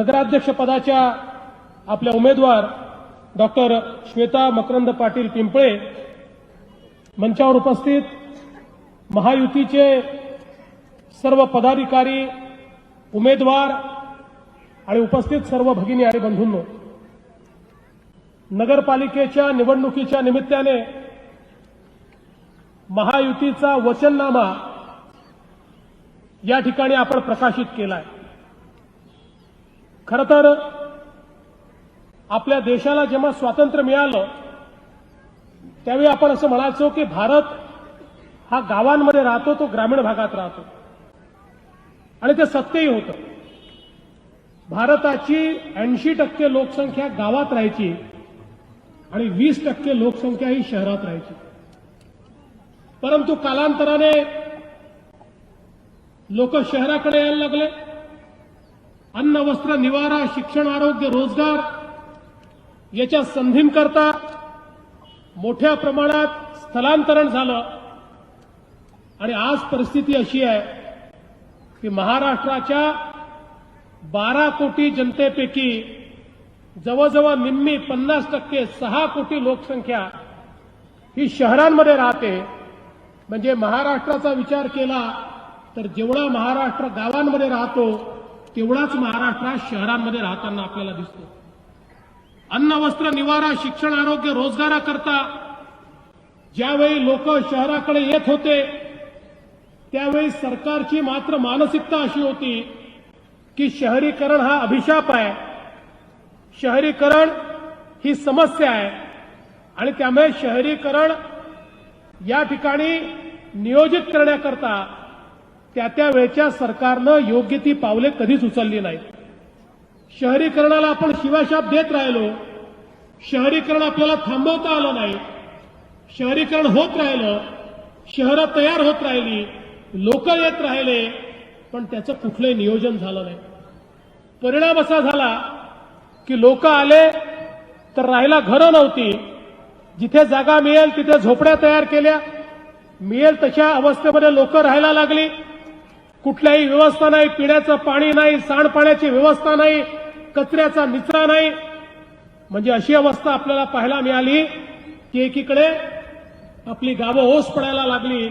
नगराध्यक्षपदाच्या आपल्या उमेदवार डॉक्टर श्वेता मकरंद पाटील पिंपळे मंचावर उपस्थित महायुतीचे सर्व पदाधिकारी उमेदवार आणि उपस्थित सर्व भगिनी आणि बंधूंनो नगरपालिकेच्या निवडणुकीच्या निमित्ताने महायुतीचा वचननामा या ठिकाणी आपण प्रकाशित केलाय. खर तर आपल्या देशाला जेव्हा स्वातंत्र्य मिळालं त्यावेळी आपण असं म्हणायचो की भारत हा गावांमध्ये राहतो तो ग्रामीण भागात राहतो. आणि ते सत्यही होतं. भारताची ऐंशी टक्के लोकसंख्या गावात राहायची आणि वीस टक्के लोकसंख्या ही शहरात राहायची. परंतु कालांतराने लोक शहराकडे यायला लागले. अन्न वस्त्र निवारा शिक्षण आरोग्य रोजगार याच्या संधींकरता मोठ्या प्रमाणात स्थलांतरण झालं. आणि आज परिस्थिती अशी आहे की महाराष्ट्राच्या बारा कोटी जनतेपैकी जवळजवळ निम्मी पन्नास टक्के सहा कोटी लोकसंख्या ही शहरांमध्ये राहते. म्हणजे महाराष्ट्राचा विचार केला तर जेवढा महाराष्ट्र गावांमध्ये राहतो तेवढाच महाराष्ट्रात शहरांमध्ये राहताना आपल्याला दिसतो. अन्न वस्त्र निवारा शिक्षण आरोग्य रोजगाराकरता ज्यावेळी लोक शहराकडे येत होते त्यावेळी सरकारची मात्र मानसिकता अशी होती की शहरीकरण हा अभिशाप आहे. शहरीकरण ही समस्या आहे आणि त्यामुळे शहरीकरण या ठिकाणी नियोजित करण्याकरता त्या त्या वेळच्या सरकारनं योग्य ती पावले कधीच उचलली नाहीत. शहरीकरणाला आपण शिवाशाप देत राहिलो. शहरीकरण आपल्याला थांबवता आलं नाही. शहरीकरण होत राहिलं. शहरं तयार होत राहिली. लोक येत राहिले. पण त्याचं कुठलंही नियोजन झालं नाही. परिणाम असा झाला की लोक आले तर राहायला घरं नव्हती. जिथे जागा मिळेल तिथे झोपड्या तयार केल्या. मिळेल तशा अवस्थेमध्ये लोक राहायला लागली. कुठल्याही व्यवस्था नाही पिण्याचं पाणी नाही सांडपाण्याची व्यवस्था नाही कचऱ्याचा निचरा नाही. म्हणजे अशी अवस्था आपल्याला पाहायला मिळाली की एकीकडे आपली गावं ओस पडायला लागली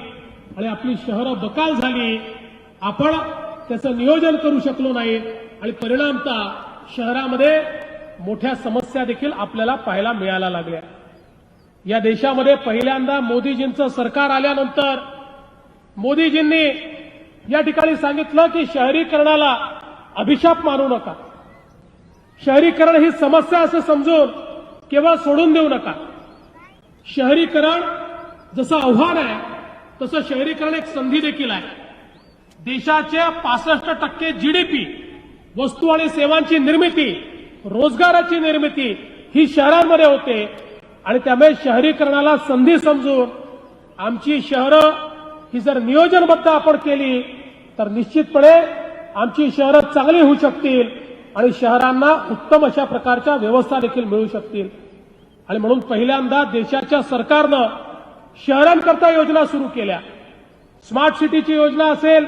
आणि आपली शहरं बकाल झाली. आपण त्याचं नियोजन करू शकलो नाही आणि परिणामतः शहरामध्ये मोठ्या समस्या देखील आपल्याला पाहायला मिळायला लागल्या. या देशामध्ये पहिल्यांदा मोदीजींचं सरकार आल्यानंतर मोदीजींनी या ठिकाणी सांगितलं की शहरीकरणाला अभिशाप मानू नका. शहरीकरण ही समस्या असं समजून केवळ सोडून देऊ नका. शहरीकरण जसं आव्हान आहे तसं शहरीकरण एक संधी देखील आहे. देशाच्या पासष्ट टक्के जीडीपी वस्तू आणि सेवांची निर्मिती रोजगाराची निर्मिती ही शहरांमध्ये होते आणि त्यामुळे शहरीकरणाला संधी समजून आमची शहरं ही जर नियोजनबद्ध आपण केली तर निश्चितपणे आमची शहरं चांगली होऊ शकतील आणि शहरांना उत्तम अशा प्रकारच्या व्यवस्था देखील मिळू शकतील. आणि म्हणून पहिल्यांदा देशाच्या सरकारनं शहरांकरता योजना सुरू केल्या. स्मार्ट सिटीची योजना असेल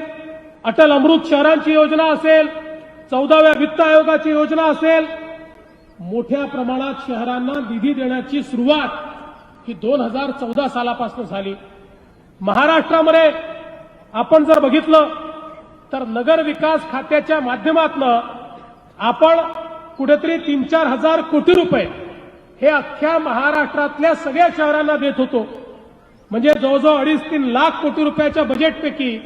अटल अमृत शहरांची योजना असेल चौदाव्या वित्त आयोगाची योजना असेल मोठ्या प्रमाणात शहरांना निधी देण्याची सुरुवात ही दोन हजार चौदा सालापासून झाली. महाराष्ट्रामध्ये आपण जर बघितलं तर नगर विकास खात्याच्या माध्यमातनं आपण कुठेतरी तीन चार हजार कोटी रुपये हे अख्ख्या महाराष्ट्रातल्या सगळ्या शहरांना देत होतो. म्हणजे जवळजवळ अडीच तीन लाख कोटी रुपयाच्या बजेटपैकी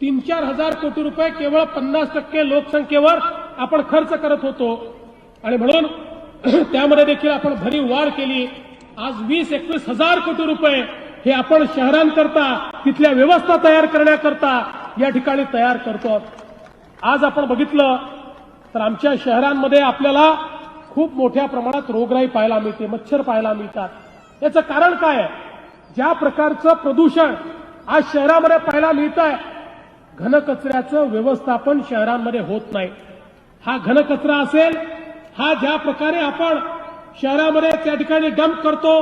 तीन चार हजार कोटी रुपये केवळ पन्नास टक्के लोकसंख्येवर आपण खर्च करत होतो. आणि म्हणून त्यामध्ये देखील आपण भरीव वाढ केली. आज वीस एकवीस हजार कोटी रुपये हे आपण शहरांकरता तिथल्या व्यवस्था तयार करण्याकरता या ठिकाणी तयार करतो. आज आपण बघितलं तर आमच्या शहरांमध्ये आपल्याला खूप मोठ्या प्रमाणात रोगराई पाहायला मिळते मच्छर पाहायला मिळतात. याचं कारण काय आहे? ज्या प्रकारचं प्रदूषण आज शहरामध्ये पाहायला मिळत आहे घनकचऱ्याचं व्यवस्थापन शहरांमध्ये होत नाही. हा घनकचरा असेल हा ज्या प्रकारे आपण शहरामध्ये त्या ठिकाणी डंप करतो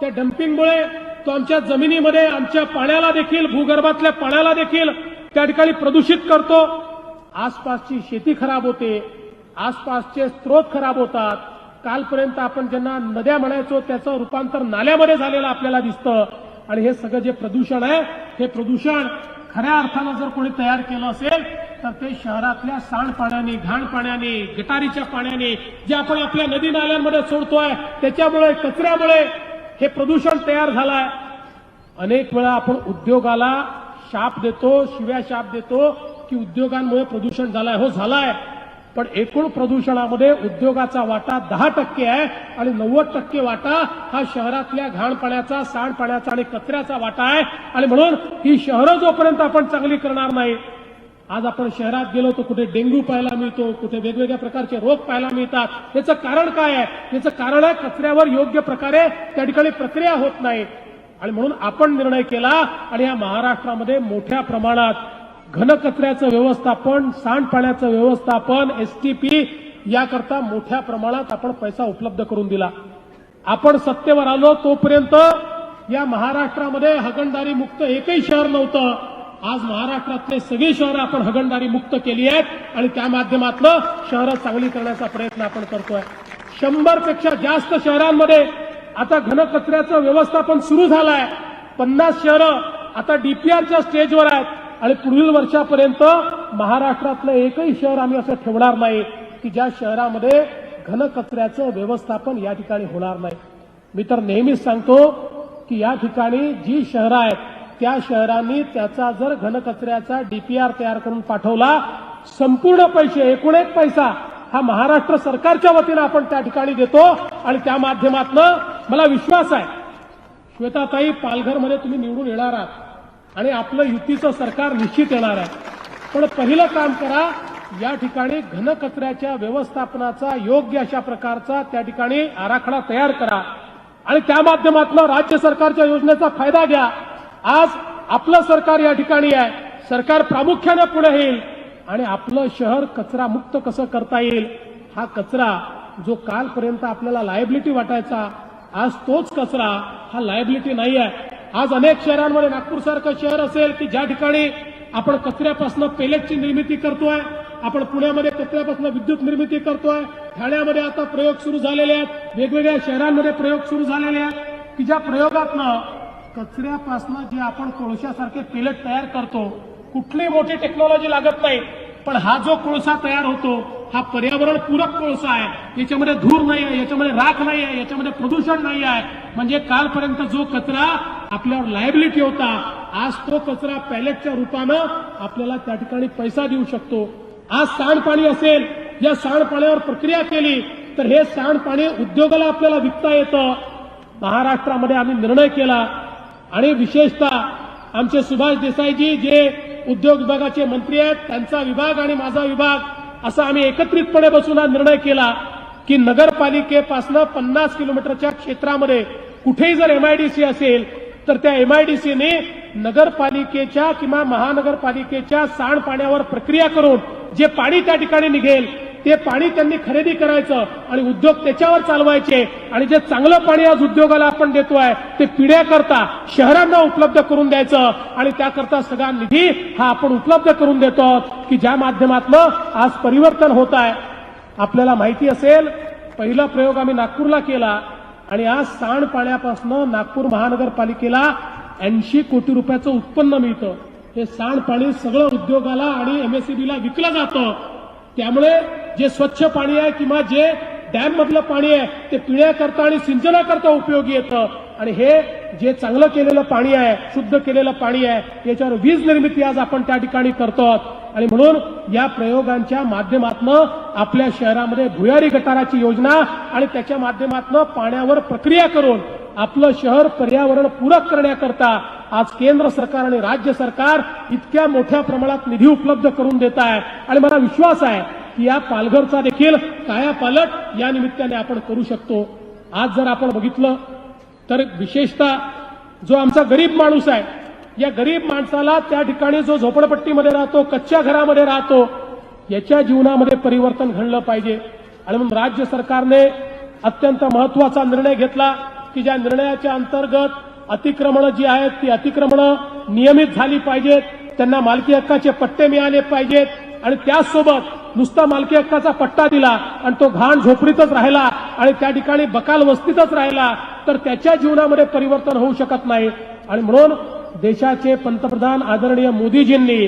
त्या डम्पिंगमुळे तो आमच्या जमिनीमध्ये आमच्या पाण्याला देखील भूगर्भातल्या पाण्याला देखील त्या ठिकाणी प्रदूषित करतो. आसपासची शेती खराब होते. आसपासचे स्रोत खराब होतात. कालपर्यंत आपण ज्यांना नद्या म्हणायचो त्याचं रूपांतर नाल्यामध्ये झालेलं आपल्याला दिसतं. आणि हे सगळं जे प्रदूषण आहे हे प्रदूषण खऱ्या अर्थानं जर कोणी तयार केलं असेल तर ते शहरातल्या सांडपाण्याने घाण पाण्याने गटारीच्या पाण्याने जे आपण आपल्या नदी नाल्यांमध्ये सोडतोय त्याच्यामुळे कचऱ्यामुळे हे प्रदूषण तयार झालंय. अनेक वेळा आपण उद्योगाला शाप देतो शिव्या शाप देतो की उद्योगांमुळे प्रदूषण झालंय. हो झालाय. पण एकूण प्रदूषणामध्ये उद्योगाचा वाटा दहा टक्के आहे आणि नव्वद टक्के वाटा हा शहरातल्या घाण पाण्याचा सांडपाण्याचा आणि कचऱ्याचा वाटा आहे. आणि म्हणून ही शहरं जोपर्यंत आपण चांगली करणार नाही आज आपण शहरात गेलो तर कुठे डेंग्यू पाहायला मिळतो कुठे वेगवेगळ्या प्रकारचे रोग पाहायला मिळतात. याचं कारण काय आहे? याचं कारण आहे कचऱ्यावर योग्य प्रकारे त्या ठिकाणी प्रक्रिया होत नाही. आणि म्हणून आपण निर्णय केला आणि या महाराष्ट्रामध्ये मोठ्या प्रमाणात घनकचऱ्याचं व्यवस्थापन सांडपाण्याचं व्यवस्थापन एसटीपी याकरता मोठ्या प्रमाणात आपण पैसा उपलब्ध करून दिला. आपण सत्तेवर आलो तोपर्यंत या महाराष्ट्रामध्ये हगणदारी मुक्त एकही शहर नव्हतं. आज महाराष्ट्रातले सगळी शहरं आपण हगणदारी मुक्त केली आहेत आणि त्या माध्यमातलं शहरं चांगली करण्याचा प्रयत्न आपण करतोय. शंभरपेक्षा जास्त शहरांमध्ये आता घनकचऱ्याचं व्यवस्थापन सुरू झालंय. पन्नास शहरं आता डीपीआरच्या स्टेजवर आहेत. आणि पुढील वर्षापर्यंत महाराष्ट्रातलं एकही शहर आम्ही असं ठेवणार नाही की ज्या शहरामध्ये घनकचऱ्याचं व्यवस्थापन या ठिकाणी होणार नाही. मी तर नेहमीच सांगतो की या ठिकाणी जी शहरं आहेत त्या शहरांनी त्याचा जर घनकचऱ्याचा डीपीआर तयार करून पाठवला संपूर्ण पैसे एकूण एक पैसा हा महाराष्ट्र सरकारच्या वतीनं आपण त्या ठिकाणी देतो आणि त्या माध्यमातनं मला विश्वास आहे. श्वेताताई पालघरमध्ये तुम्ही निवडून येणार आहात. आणि आपलं युतीचं सरकार निश्चित येणार आहे. पण पहिलं काम करा या ठिकाणी घनकचऱ्याच्या व्यवस्थापनाचा योग्य अशा प्रकारचा त्या ठिकाणी आराखडा तयार करा. आणि त्या माध्यमातून राज्य सरकारच्या योजनेचा फायदा घ्या. आज आपलं सरकार या ठिकाणी आहे. सरकार प्रामुख्याने पुढे येईल. आणि आपलं शहर कचरा मुक्त कसं करता येईल? हा कचरा जो कालपर्यंत आपल्याला लायबिलिटी वाटायचा आज तोच कचरा हा लायबिलिटी नाही आहे आज अनेक शहरांमध्ये नागपूर सारखं शहर असेल की ज्या ठिकाणी आपण कचऱ्यापासून पेलेटची निर्मिती करतोय आपण पुण्यामध्ये कचऱ्यापासून विद्युत निर्मिती करतोय ठाण्यामध्ये आता प्रयोग सुरू झालेले आहेत वेगवेगळ्या शहरांमध्ये प्रयोग सुरू झालेले आहेत की ज्या प्रयोगातनं कचऱ्यापासून जे आपण कोळशासारखे पेलेट तयार करतो कुठली मोठी टेक्नॉलॉजी लागत नाही पण हा जो कोळसा तयार होतो हा पर्यावरण पूरक कोळसा आहे. याच्यामध्ये धूर नाही आहे याच्यामध्ये राख नाही आहे याच्यामध्ये प्रदूषण नाही आहे. म्हणजे कालपर्यंत जो कचरा आपल्यावर लायबिलिटी होता आज तो कचरा पॅलेटच्या रूपानं आपल्याला त्या ठिकाणी पैसा देऊ शकतो. आज सांडपाणी असेल या सांडपाण्यावर प्रक्रिया केली तर हे सांडपाणी उद्योगाला आपल्याला विकता येतं. महाराष्ट्रामध्ये आम्ही निर्णय केला. आणि विशेषतः आमचे सुभाष देसाईजी जे उद्योग विभागाचे मंत्री आहेत त्यांचा विभाग आणि माझा विभाग असा आम्ही एकत्रितपणे बसून हा निर्णय केला की नगरपालिकेपासनं पन्नास किलोमीटरच्या क्षेत्रामध्ये कुठेही जर एमआयडीसी असेल तर त्या एमआयडीसीने नगरपालिकेच्या किंवा महानगरपालिकेच्या सांडपाण्यावर प्रक्रिया करून जे पाणी त्या ठिकाणी निघेल ते पाणी त्यांनी खरेदी करायचं आणि उद्योग त्याच्यावर चालवायचे आणि जे चांगलं पाणी आज उद्योगाला आपण देतोय ते पिढ्याकरता शहरांना उपलब्ध करून द्यायचं आणि त्याकरता सगळा निधी हा आपण उपलब्ध करून देतो. की ज्या माध्यमातलं आज परिवर्तन होत आहे आपल्याला माहिती असेल पहिला प्रयोग आम्ही नागपूरला केला आणि आज सांडपाण्यापासून नागपूर महानगरपालिकेला ऐंशी कोटी रुपयाचं उत्पन्न मिळतं. हे सांडपाणी सगळं उद्योगाला आणि एमएससीबीला विकलं जातं. त्यामुळे जे स्वच्छ पाणी आहे किंवा जे डॅम मधलं पाणी आहे ते पिण्याकरता आणि सिंचनाकरता उपयोगी येतं. आणि हे जे चांगलं केलेलं पाणी आहे शुद्ध केलेलं पाणी आहे याच्यावर वीज निर्मिती आज आपण त्या ठिकाणी करतो आणि म्हणून या प्रयोगांच्या माध्यमातनं आपल्या शहरामध्ये भुयारी गटाराची योजना आणि त्याच्या माध्यमातनं पाण्यावर प्रक्रिया करून आपलं शहर पर्यावरण पूरक करण्याकरता आज केंद्र सरकार आणि राज्य सरकार इतक्या मोठ्या प्रमाणात निधी उपलब्ध करून देत आहे. आणि मला विश्वास आहे की या पालघरचा देखील कायापालट या निमित्ताने आपण करू शकतो. आज जर आपण बघितलं तर विशेषतः जो आमचा गरीब माणूस आहे या गरीब माणसाला त्या ठिकाणी जो झोपडपट्टीमध्ये राहतो कच्च्या घरामध्ये राहतो याच्या जीवनामध्ये परिवर्तन घडलं पाहिजे. आणि म्हणून राज्य सरकारने अत्यंत महत्त्वाचा निर्णय घेतला की ज्या निर्णयाच्या अंतर्गत अतिक्रमणं जी आहेत ती अतिक्रमणं नियमित झाली पाहिजेत. त्यांना मालकी हक्काचे पट्टे मिळाले पाहिजेत. आणि त्याचसोबत नुसता मालकी हक्काचा पट्टा दिला आणि तो घाण झोपडीतच राहिला आणि त्या ठिकाणी बकाल वस्तीतच राहिला. तर त्याच्या जीवनामध्ये परिवर्तन होऊ शकत नाही. आणि म्हणून देशाचे पंतप्रधान आदरणीय मोदीजींनी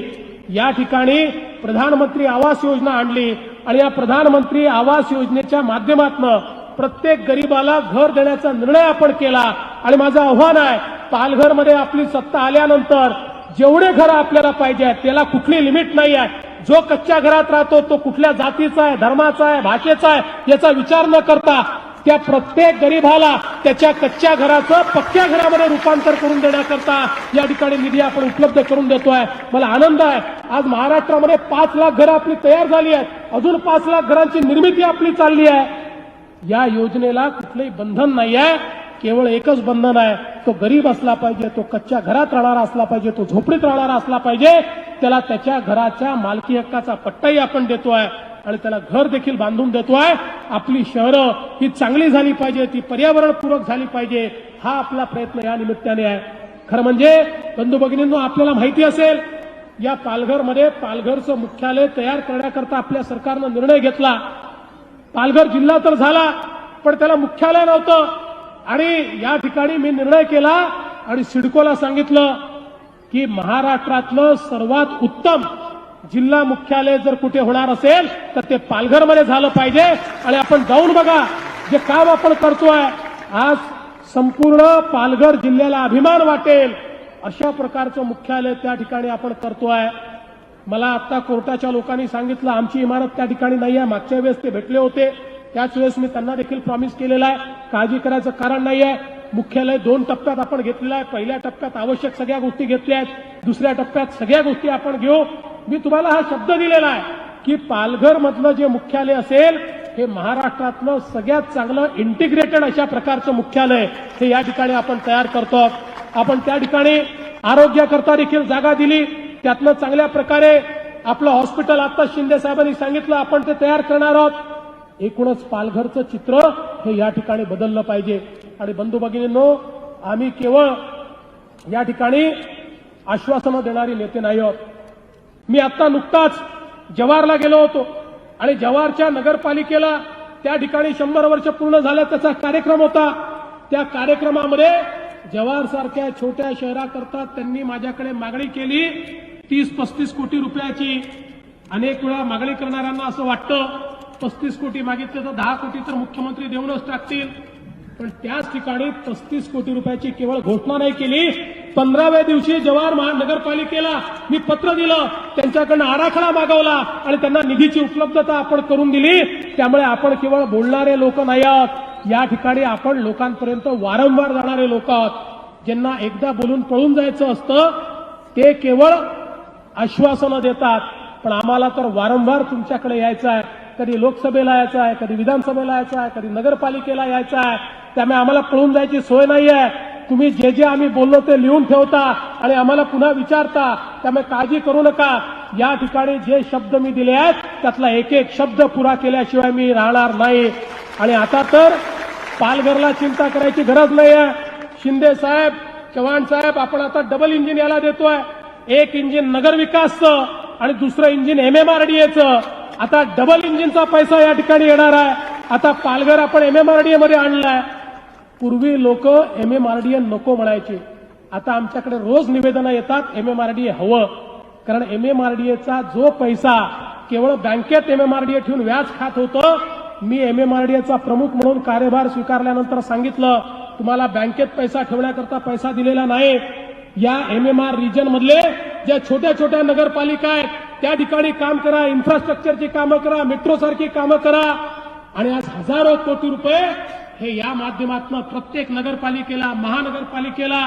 या ठिकाणी प्रधानमंत्री आवास योजना आणली. आणि या प्रधानमंत्री आवास योजनेच्या माध्यमातून प्रत्येक गरीबाला घर देण्याचा निर्णय आपण केला. आणि माझं आव्हान आहे पालघरमध्ये आपली सत्ता आल्यानंतर जेवढे घरं आपल्याला पाहिजे आहेत त्याला कुठली लिमिट नाही आहे. जो कच्च्या घरात राहतो तो कुठल्या जातीचा आहे धर्माचा आहे भाषेचा आहे याचा विचार न करता त्या प्रत्येक गरीबाला त्याच्या कच्च्या घराचं पक्क्या घरामध्ये रूपांतर करून देण्याकरता या ठिकाणी निधी आपण उपलब्ध करून देतोय. मला आनंद आहे. आज महाराष्ट्रामध्ये पाच लाख घरं आपली तयार झाली आहेत. अजून पाच लाख घरांची निर्मिती आपली चालली आहे. या योजनेला कुठलंही बंधन नाही आहे केवळ एकच बंधन आहे. तो गरीब असला पाहिजे तो कच्च्या घरात राहणारा असला पाहिजे तो झोपडीत राहणारा असला पाहिजे त्याला त्याच्या घराच्या मालकी हक्काचा पट्टाही आपण देतोय. आणि त्याला घर देखील बांधून देतोय आपली शहरं ही चांगली झाली पाहिजे ती पर्यावरणपूरक झाली पाहिजे हा आपला प्रयत्न या निमित्ताने आहे. खरं म्हणजे बंधू भगिनींनो आपल्याला माहिती असेल या पालघरमध्ये पालघरचं मुख्यालय तयार करण्याकरता आपल्या सरकारनं निर्णय घेतला. पालघर जिल्हा तर झाला पण त्याला मुख्यालय नव्हतं. आणि या ठिकाणी मी निर्णय केला आणि सिडकोला सांगितलं की महाराष्ट्रातलं सर्वात उत्तम जिल्हा मुख्यालय जर कुठे होणार असेल तर ते पालघरमध्ये झालं पाहिजे. आणि आपण जाऊन बघा जे काम आपण करतोय. आज संपूर्ण पालघर जिल्ह्याला अभिमान वाटेल. अशा प्रकारचं मुख्यालय त्या ठिकाणी आपण करतोय. मला आता कोर्टाच्या लोकांनी सांगितलं आमची इमारत त्या ठिकाणी नाही आहे. मागच्या वेळेस ते भेटले होते. त्याच वेळेस मी त्यांना देखील प्रॉमिस केलेला आहे. काळजी करायचं कारण नाही आहे. मुख्यालय दोन टप्प्यात आपण घेतलेलं आहे. पहिल्या टप्प्यात आवश्यक सगळ्या गोष्टी घेतल्या आहेत. दुसऱ्या टप्प्यात सगळ्या गोष्टी आपण घेऊ. मी तुम्हाला हा शब्द दिलेला आहे की पालघर मधलं जे मुख्यालय असेल हे महाराष्ट्रातलं सगळ्यात चांगलं इंटिग्रेटेड अशा प्रकारचं मुख्यालय हे या ठिकाणी आपण तयार करतो आपण त्या ठिकाणी आरोग्याकरता देखील जागा दिली. त्यातनं चांगल्या प्रकारे आपलं हॉस्पिटल आता शिंदे साहेबांनी सांगितलं आपण ते तयार करणार आहोत. एकूणच पालघरचं चित्र हे या ठिकाणी बदललं पाहिजे. आणि बंधू भगिनींनो आम्ही केवळ या ठिकाणी आश्वासनं देणारी नेते नाही आहोत. मी आता नुकताच जवारला गेलो होतो. आणि जवारच्या नगरपालिकेला त्या ठिकाणी शंभर वर्ष पूर्ण झालं त्याचा कार्यक्रम होता त्या कार्यक्रमामध्ये जवार सारख्या छोट्या शहराकरता त्यांनी माझ्याकडे मागणी केली. तीस पस्तीस कोटी रुपयाची अनेक वेळा मागणी करणाऱ्यांना असं वाटतं पस्तीस कोटी मागितले तर दहा कोटी तर मुख्यमंत्री देऊनच टाकतील. पण त्याच ठिकाणी पस्तीस कोटी रुपयाची केवळ घोषणा नाही केली पंधराव्या दिवशी जवाहर महानगरपालिकेला मी पत्र दिलं त्यांच्याकडनं आराखडा मागवला आणि त्यांना निधीची उपलब्धता आपण करून दिली. त्यामुळे आपण केवळ बोलणारे लोक नाही आहोत या ठिकाणी आपण लोकांपर्यंत वारंवार जाणारे लोक आहोत. ज्यांना एकदा बोलून पळून जायचं असतं ते केवळ आश्वासनं देतात. पण आम्हाला तर वारंवार तुमच्याकडे यायचं आहे. कधी लोकसभेला यायचं आहे कधी विधानसभेला यायचं आहे कधी नगरपालिकेला यायचं आहे. त्यामुळे आम्हाला पळून जायची सोय नाही आहे तुम्ही जे जे आम्ही बोललो ते लिहून ठेवता आणि आम्हाला पुन्हा विचारता त्यामुळे काळजी करू नका. या ठिकाणी जे शब्द मी दिले आहेत त्यातला एक एक शब्द पुरा केल्याशिवाय मी राहणार नाही. आणि आता तर पालघरला चिंता करायची गरज नाही आहे शिंदे साहेब चव्हाण साहेब आपण आता डबल इंजिन याला देतोय. एक इंजिन नगर विकासचं आणि दुसरं engine M M R D एचं आता डबल इंजिनचा पैसा या ठिकाणी येणार आहे. आता पालघर आपण एम एम आर डी मध्ये आणलाय. पूर्वी लोक M M R D N नको म्हणायचे. आता आमच्याकडे रोज निवेदनं येतात M M R D A हवं. कारण एम एम आर डी एचा जो पैसा केवळ बँकेत M M R D A ठेवून व्याज खात होतं मी एम एम आर डी एचा प्रमुख म्हणून कार्यभार स्वीकारल्यानंतर सांगितलं तुम्हाला बँकेत पैसा ठेवण्याकरता पैसा दिलेला नाही. या एम एम आर रिजन मधले ज्या छोट्या छोट्या नगरपालिका आहेत त्या ठिकाणी काम करा इन्फ्रास्ट्रक्चरची कामं करा मेट्रो सारखी कामं करा. आणि आज हजारो कोटी रुपये हे या माध्यमातून प्रत्येक नगरपालिकेला महानगरपालिकेला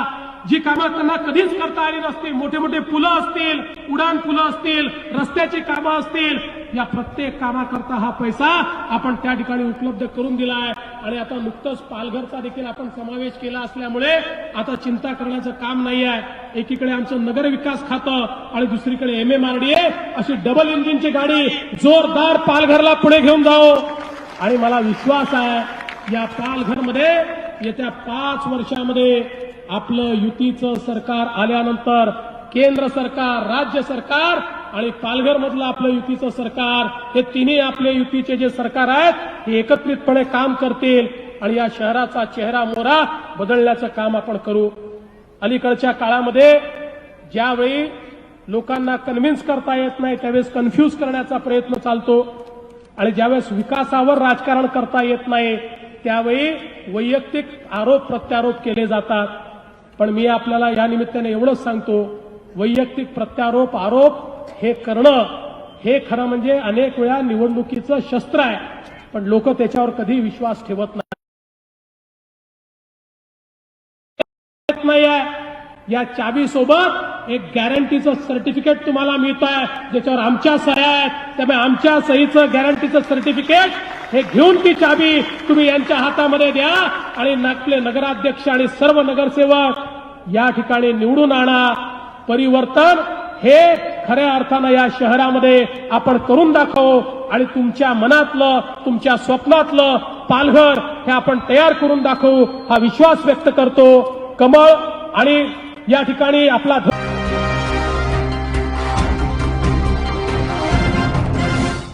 जी कामं त्यांना कधीच करता आली नसतील मोठे मोठे पुलं असतील उडान पुलं असतील रस्त्याची कामं असतील या प्रत्येक कामाकरता हा पैसा आपण त्या ठिकाणी उपलब्ध करून दिला आहे आणि आता नुकतंच पालघरचा देखील आपण समावेश केला असल्यामुळे आता चिंता करण्याचं काम नाही आहे एकीकडे आमचं नगर विकास खातं आणि दुसरीकडे M M R D A अशी डबल इंजिनची गाडी जोरदार पालघरला पुढे घेऊन जाओ आणि मला विश्वास आहे या पालघरमध्ये येत्या पाच वर्षामध्ये आपलं युतीचं सरकार आल्यानंतर केंद्र सरकार राज्य सरकार आणि पालघरमधलं आपलं युतीचं सरकार हे तिन्ही आपले युतीचे जे सरकार आहेत हे एकत्रितपणे काम करतील आणि या शहराचा चेहरा मोहरा बदलण्याचं काम आपण करू. अलीकडच्या काळामध्ये ज्यावेळी लोकांना कन्व्हिन्स करता येत नाही त्यावेळेस कन्फ्यूज करण्याचा प्रयत्न चालतो. आणि ज्यावेळेस विकासावर राजकारण करता येत नाही त्यावेळी वैयक्तिक आरोप प्रत्यारोप केले जातात. पण मी आपल्याला या निमित्ताने एवढंच सांगतो वैयक्तिक प्रत्यारोप आरोप हे करणं हे खरं म्हणजे अनेक वेळा निवडणुकीचं शस्त्र आहे. पण लोक त्याच्यावर कधी विश्वास ठेवत नाही. या चाबी सोबत एक गॅरंटीचं सर्टिफिकेट तुम्हाला मिळत आहे ज्याच्यावर आमच्या सह्या आहेत. त्यामुळे आमच्या सहीचं गॅरंटीचं सर्टिफिकेट हे घेऊन ती चाबी तुम्ही यांच्या हातामध्ये द्या आणि नागपूर नगराध्यक्ष आणि सर्व नगरसेवक या ठिकाणी निवडून आणा. परिवर्तन हे खऱ्या अर्थानं या शहरामध्ये आपण करून दाखवू आणि तुमच्या मनातलं तुमच्या स्वप्नातलं पालघर हे आपण तयार करून दाखवू हा विश्वास व्यक्त करतो. कमळ आणि या ठिकाणी आपला